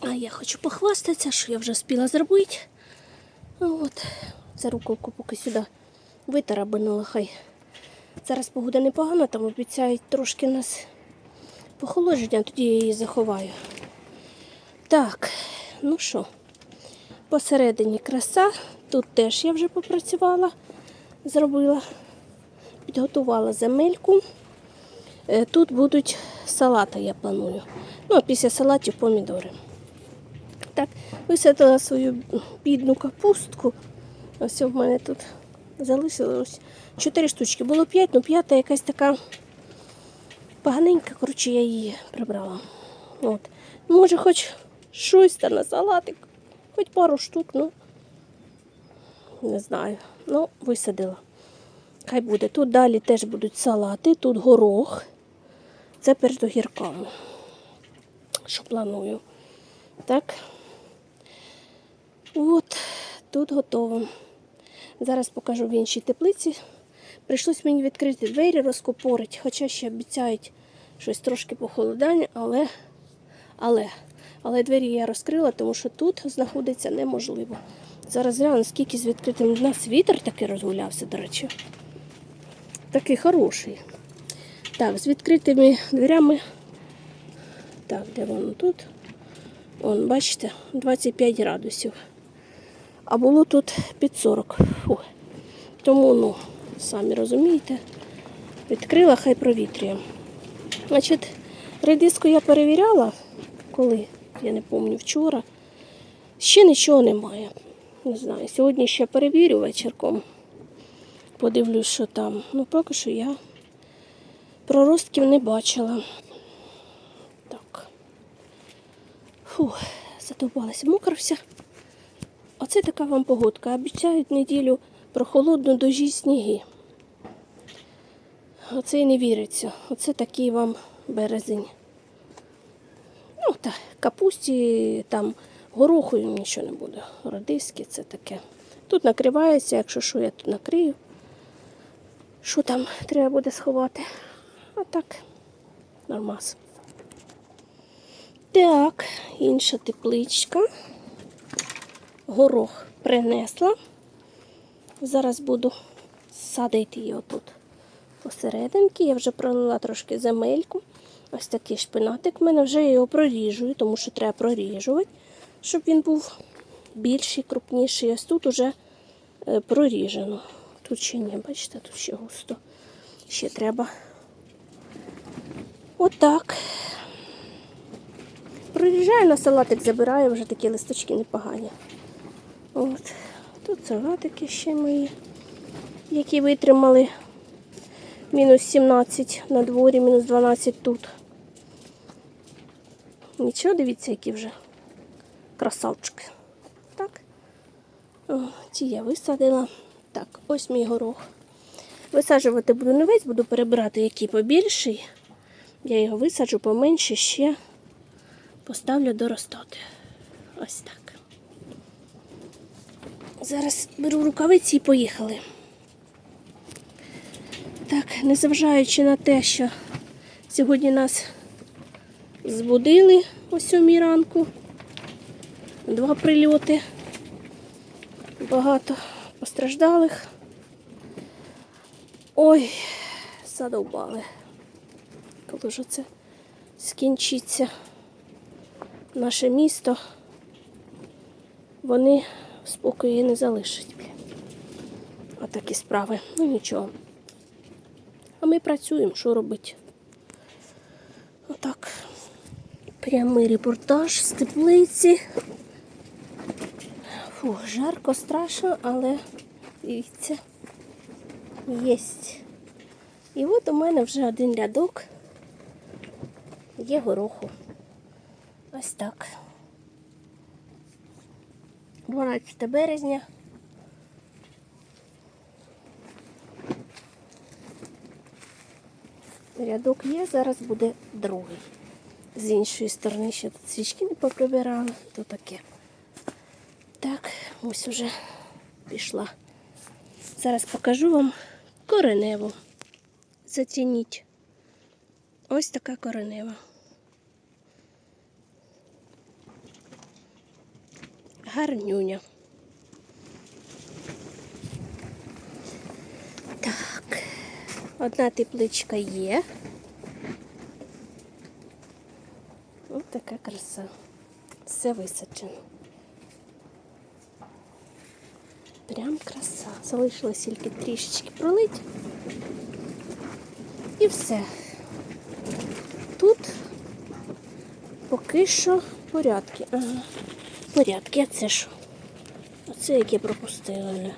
А я хочу похвастатися, що я вже встигла зробити. От, за рукавку поки сюди витарабинула хай. Зараз погода непогана, там обіцяють трошки нас похолодження, тоді я її заховаю. Так, ну що, посередині краса. Тут теж я вже попрацювала, зробила, підготувала земельку. Е, Тут будуть салати, я планую. Ну, а після салатів помідори. Так, висадила свою бідну капустку. Ось в мене тут залишилось чотири штучки. Було п'ять, ну п'ята якась така поганенька, коротше, я її прибрала. От. Може, хоч щось та на салатик, хоч пару штук, ну не знаю. Ну, висадила. Хай буде. Тут далі теж будуть салати, тут горох. Це перед огірками. Що планую. Так. От, тут готово. Зараз покажу в іншій теплиці. Прийшлось мені відкрити двері, розкопорити, хоча ще обіцяють щось трошки похолодання, але, але, але двері я розкрила, тому що тут знаходиться неможливо. Зараз гляну, скільки з відкритим У нас вітер такий розгулявся, до речі. Такий хороший. Так, з відкритими дверями. Так, де воно тут? Вон, бачите, 25 градусів. А було тут під 40. Фу. Тому, ну, самі розумієте, відкрила, хай провітрює. Значить, редиску я перевіряла, коли, я не пам'ятаю, вчора. Ще нічого немає. Не знаю. Сьогодні ще перевірю вечірком. Подивлюсь, що там. Ну, поки що я проростків не бачила. Так. Фу, задовбалася, мокрився. Оце така вам погодка. Обіцяють неділю прохолодну дожі сніги. Оце і не віриться. Оце такий вам березень. Ну, так, капусті, там гороху нічого не буде. Радиски це таке. Тут накривається, якщо що, я тут накрию. Що там треба буде сховати? А так, нормас. Так, інша тепличка. Горох принесла. Зараз буду садити її отут посерединки. Я вже пролила трошки земельку. Ось такий шпинатик. в мене вже його проріжую, тому що треба проріжувати, щоб він був більший, крупніший. Ось тут уже е, проріжено. Тут ще ні, бачите, тут ще густо. Ще треба. Отак. Проріжаю на салатик, забираю, вже такі листочки непогані. От. Тут салатики ще мої, які витримали мінус 17 на дворі, мінус 12 тут. Нічого, дивіться, які вже красавчики. Так. О, ці я висадила. Так, ось мій горох. Висаджувати буду не весь, буду перебирати, який побільший. Я його висаджу поменше ще поставлю доростати. Ось так. Зараз беру рукавиці і поїхали. Так, незважаючи на те, що сьогодні нас збудили о сьомій ранку. Два прильоти. Багато постраждалих. Ой, задовбали. Коли ж це скінчиться наше місто, вони спокою не залишать. Отакі справи. Ну нічого. А ми працюємо, що робити? Отак. Прямий репортаж з теплиці. Фу, жарко, страшно, але дивіться, єсть. І от у мене вже один рядок є гороху. Ось так. 12 березня. Рядок є, зараз буде другий. З іншої сторони ще тут свічки не поприбирала, то таке. Так, ось уже пішла. Зараз покажу вам кореневу. Зацініть. Ось така коренева. Гарнюня. Так, одна тепличка є. Ось така краса. Все висаджено. Прям краса. Залишилось тільки трішечки пролить. І все. Тут поки що порядки. Ага. Порядки, а це що? Оце як я пропустила.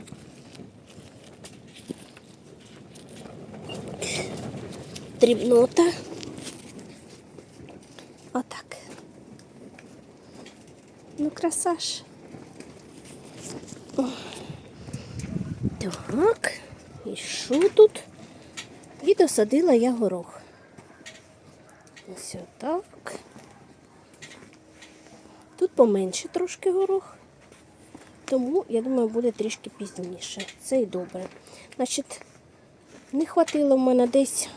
Дрібнота. Отак. Ну, краса ж. Так. І що тут? І досадила я горох. Ось отак. Поменше трошки горох. Тому, я думаю, буде трішки пізніше. Це і добре. Значить, не хватило в мене десь,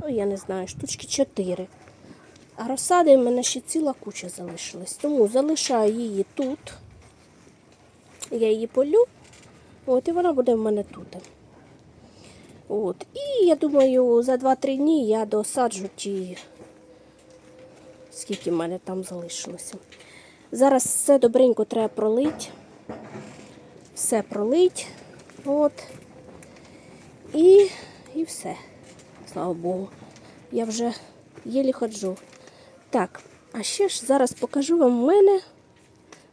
ну, я не знаю, штучки 4. А розсади в мене ще ціла куча залишилась. Тому залишаю її тут. Я її полю. От, і вона буде в мене тут. От. І я думаю, за 2-3 дні я досаджу ті, скільки в мене там залишилося. Зараз все добренько треба пролить. Все пролить. От. І, і все. Слава Богу. Я вже єлі ходжу. Так, а ще ж зараз покажу вам в мене.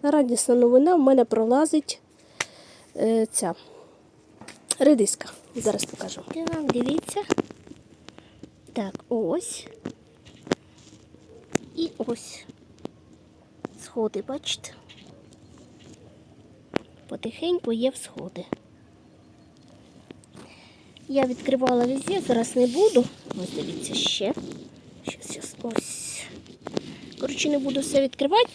Радісна новина, в мене пролазить е, ця редиска. Зараз покажу. Вам дивіться. Так, ось. І ось. Сходи, бачите? Потихеньку є всходи. Я відкривала везде, зараз не буду. Ось дивіться ще. Щас, ось. Коротше, не буду все відкривати,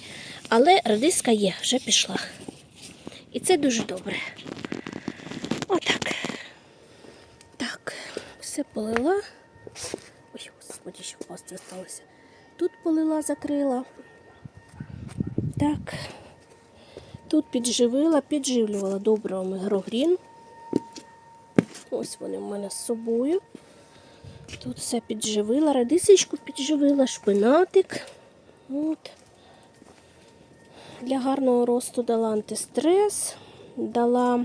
але редиска є, вже пішла. І це дуже добре. Отак. Так, все полила. Ой, господи, ще впасти залишилося. Тут полила, закрила. Так. Тут підживила, підживлювала добривами грогрін. Ось вони в мене з собою. Тут все підживила, радисичку підживила, шпинатик. От. Для гарного росту дала антистрес, дала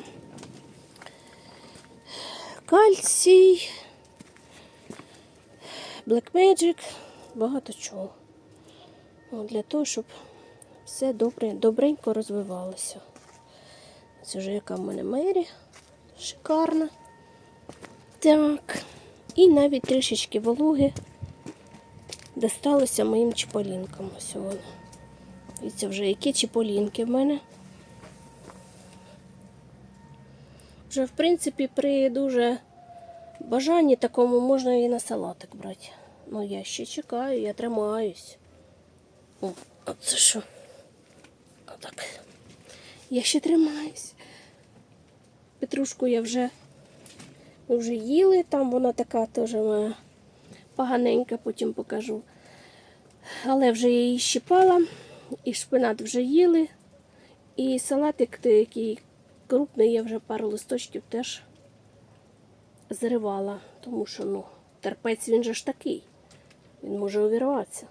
кальцій, Black Magic, багато чого. От, для того, щоб все добре, добренько розвивалося. Це вже яка в мене мері. Шикарна. Так. І навіть трішечки вологи досталося моїм чіполінкам. Ось воно. Дивіться вже, які чіполінки в мене. Вже, в принципі, при дуже бажанні такому можна і на салатик брати. Ну, я ще чекаю, я тримаюсь. О, а це що? Отак. Я ще тримаюсь. Петрушку я вже, ми вже їли, там вона така теж моя поганенька, потім покажу. Але вже я її щипала, і шпинат вже їли. І салатик який крупний, я вже пару листочків теж зривала, тому що ну, терпець він же ж такий. Він може увірватися.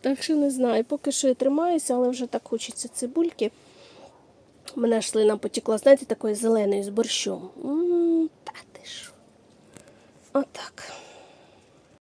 Так що не знаю, поки що я тримаюся, але вже так хочеться цибульки. Мене ж слина потікла, знаєте, такою зеленою з борщом. М, Та ти ж. Отак.